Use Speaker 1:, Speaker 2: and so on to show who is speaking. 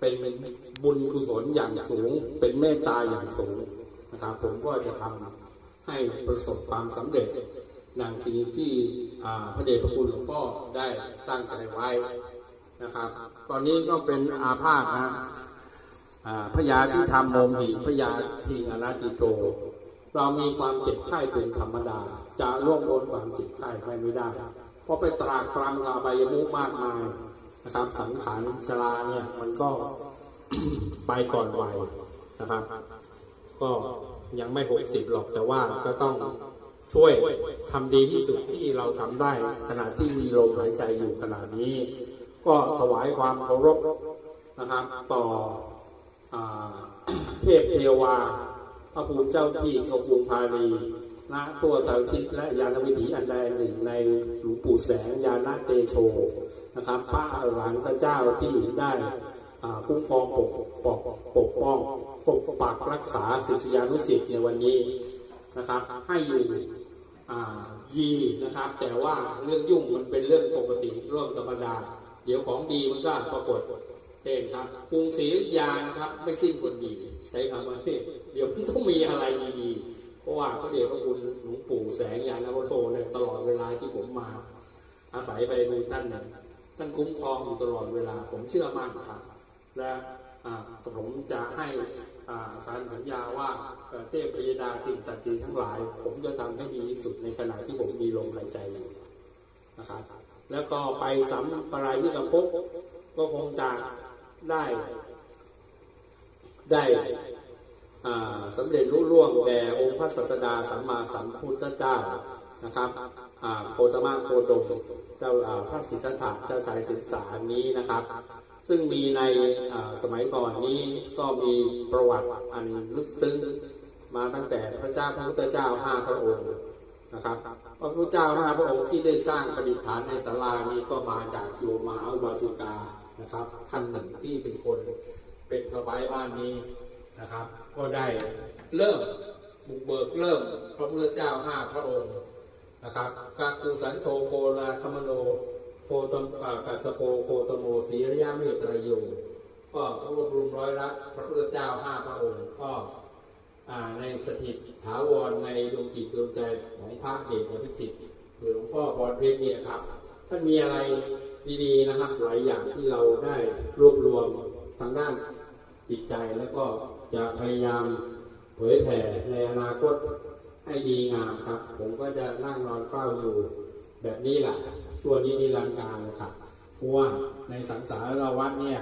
Speaker 1: เป็นบุญกุศลอย่างสูง เป็นเมตตาอย่างสูงนะครับ ผมก็จะทำให้ประสบความสำเร็จอย่างสิ่งที่พระเดชพระคุณหลวงพ่อได้ตั้งใจไว้นะครับ ตอนนี้ก็เป็นอาพาธนะพยาที่ทำโมมหิพยาทิงอนาติโต เรามีความเจ็บไข้เป็นธรรมดา จะล่วงพ้นความเจ็บไข้ไปไม่ได้ เพราะไปตรากตรำกับายมุมากมาย นะครับสังขารชราเนี่ยมันก็ไปก่อนวัยนะครับ ก็ยังไม่หกสิบหรอกแต่ว่าก็ต้องช่วยทำดีที่สุดที่เราทำได้ ขณะที่มีลมหายใจอยู่ขณะนี้ ก็ถวายความเคารพนะครับ ต่อเทพเทวาพระภูมิเจ้าที่เจ้าภูมิพาลีณตัวสารทิศและยานวิถีอันใดหนึ่งในหลวงปู่แสงยานาเตโช นะครับพระอรหันตเจ้าที่ได้คุ้มครองปกปกปกป้องปกปักรักษาศิษยานุศิษย์ในวันนี้นะครับ ให้อยู่อ่ายีนะครับ แต่ว่าเรื่องยุ่งมันเป็นเรื่องปกติเรื่องธรรมดา เดี๋ยวของดีมันก็ปรากฏเองครับกรุงศรีอยุธยานครับ ไม่สิ้นคนดี ใช้คำว่าเดี๋ยวมันต้องมีอะไรดีๆเพราะว่าพระเดชพระคุณหลวงปู่แสงยานวโตเนี่ยตลอดเวลาที่ผมมา อาศัยไปดูท่านนี่ย ท่านคุ้มครองอยู่ตลอดเวลา ผมเชื่อมั่นครับ และผมจะให้อ่าสารสัญญาว่าเอ่อเทพพยดาสิ่งศักดิ์สิทธิ์ทั้งหลาย ผมจะทำให้ดีที่สุดในขณะที่ผมมีลมหายใจอยู่นะครับ แล้วก็ไปสัมปรายวิกภพก็คงจะได้ ได้สำเร็จรุ่ร่วงแด่องค์พระศาสดาสัมมาสัมพุทธเจ้า นะครับโคตมะโคดมเจ้าพระสิทธัตถะเจ้าชายสิทธานี้นะครับ ซึ่งมีในสมัยก่อนนี้ก็มีประวัติอันลึกซึ้งมาตั้งแต่พระเจ้าพระพุทธเจ้าห้าพระองค์นะครับพระพุทธเจ้าห้าพระองค์ที่ได้สร้างประดิษฐานในศาลานี้ก็มาจากโยมมหาอุบาสิกานะครับท่านหนึ่งที่เป็นคนเป็นพระบายบ้านนี้นะครับ ก็ได้เริ่มบุกเบิกเริ่มพระพุทธเจ้าห้าพระองค์ นะครับกากุสันโธโกราคมโนโพตมอ่ากัสโปโคตโมสีริยะเมตรโยก็รวบรวมร้อยละพระพุทธเจ้าห้าพระองค์ก็ในสถิตถาวรในดวงจิตดวงใจของพระเอกพิจิตรคือหลวงพ่อพรเพชรเนี่ยครับ ท่านมีอะไรดีๆนะครับหลายอย่างที่เราได้รวบรวมทางด้านจิตใจแล้วก็จะพยายามเผยแผ่ในอนาคต ให้ดีงามครับ ผมก็จะนั่งนอนเฝ้าอยู่ แบบนี้แหละส่วนนี้นิรันดร์การนะครับเพราะว่าในสังสารวัฏเนี่ย